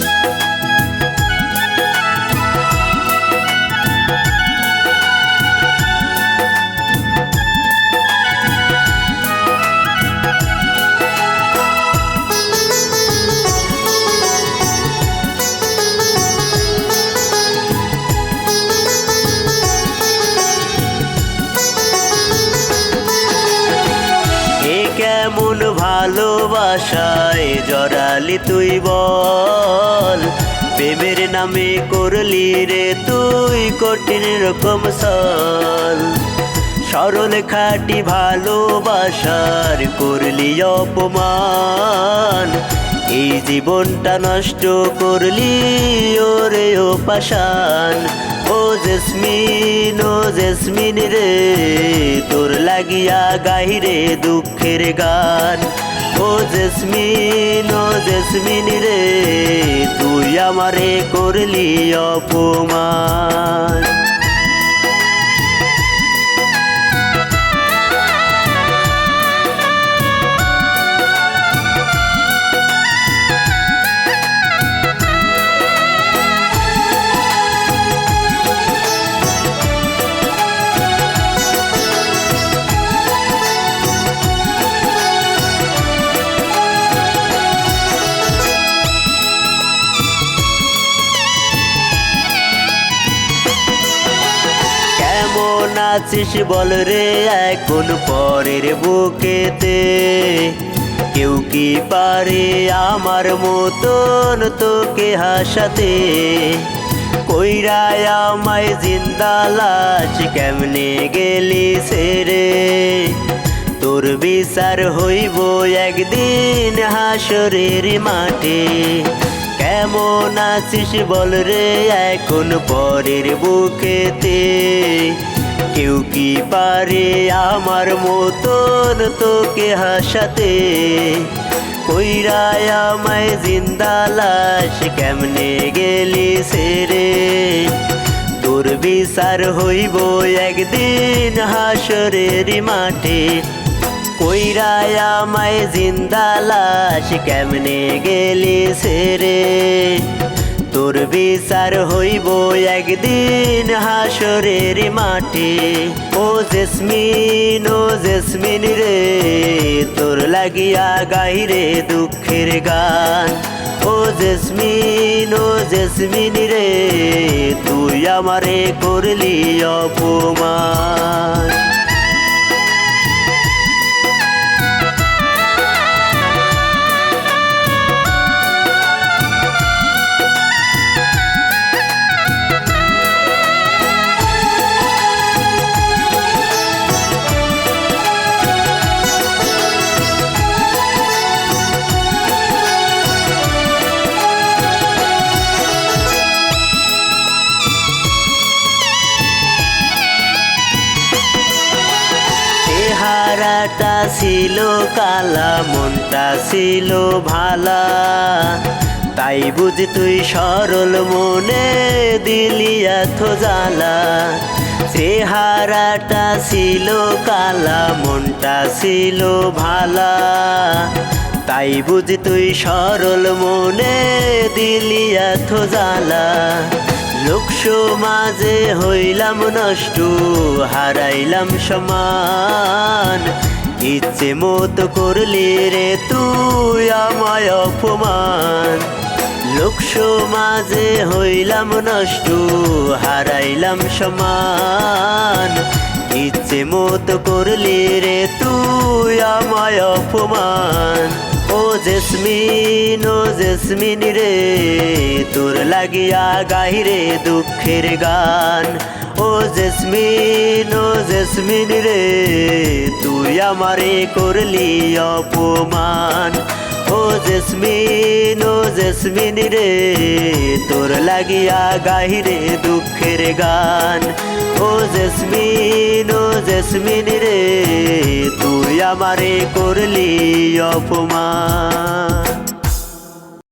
you ভালোবাসায় জড়ালি তুই বল। প্রেমের নামে করলি রে তুই কঠিন রকম সল। সরল খাটি ভালোবাসার করলি অপমান। এই জীবনটা নষ্ট করলি, ওরে ও পাশান ও জেসমিন ও জেসমিন রে, তোর লাগিয়া গাহিরে দুঃখের গান। ও জেসমিন ও জেসমিন রে তুই আমারে করলি অপমান। আছিস বল রে এখন পরের বুকেতে? কেউ কি পারে আমার মতন তোকে হাসাতে? কইরায় আমায় জিন্দা লাশ কেমনে গেলি সেরে? তোর বিচার হইব একদিন হাসরের মাঠে। কেমন আছিস বল রে এখন পরের বুকেতে? কেউ কি পারে আমার মতন তোকে হাসাতে? কইরায় আমায় জিন্দা লাশ কেমনে গেলি সেরে? তোর বিচার হইব একদিন হাসরের মাঠে। কইরায় আমায় জিন্দা লাশ কেমনে গেলি সেরে? তোর বিচার হইব একদিন হাসরের মাঠে। ও জেসমিন ও জেসমিন রে, তোর লাগিয়া গাইরে দুঃখের গান। ও জেসমিন ও জেসমিন রে, তুই আমারে করলি অপমান। ছিল কালা, মনটা ছিল ভালা। তাই বুঝি তুই সরল মনে দিলি এত জ্বালা। চেহারাটা ছিল কালা, মনটা ছিল ভালা। তাই বুঝি তুই সরল মনে দিলি এত জ্বালা। লোক সমাজে হইলাম নষ্ট, হারাইলাম সমান। ইচ্ছে মতো করলি রে তুই আমায় অপমান। লোক সমাজে হইলাম নষ্ট, হারাইলাম সমান। ইচ্ছে মতো করলি রে তুই আমায় অপমান। জেসমিন, ও জেসমিন রে, তোর লাগিয়া গাহিরে দুঃখের গান। ও জেসমিন ও জেসমিন রে, তুই আমারে করলি অপমান। ও জেসমিন ও জেসমিন রে, তোর লাগিয়া গাহিরে দুঃখের গান। ও জেসমিন ও জেসমিন রে তুই আমারে করলি অপমান।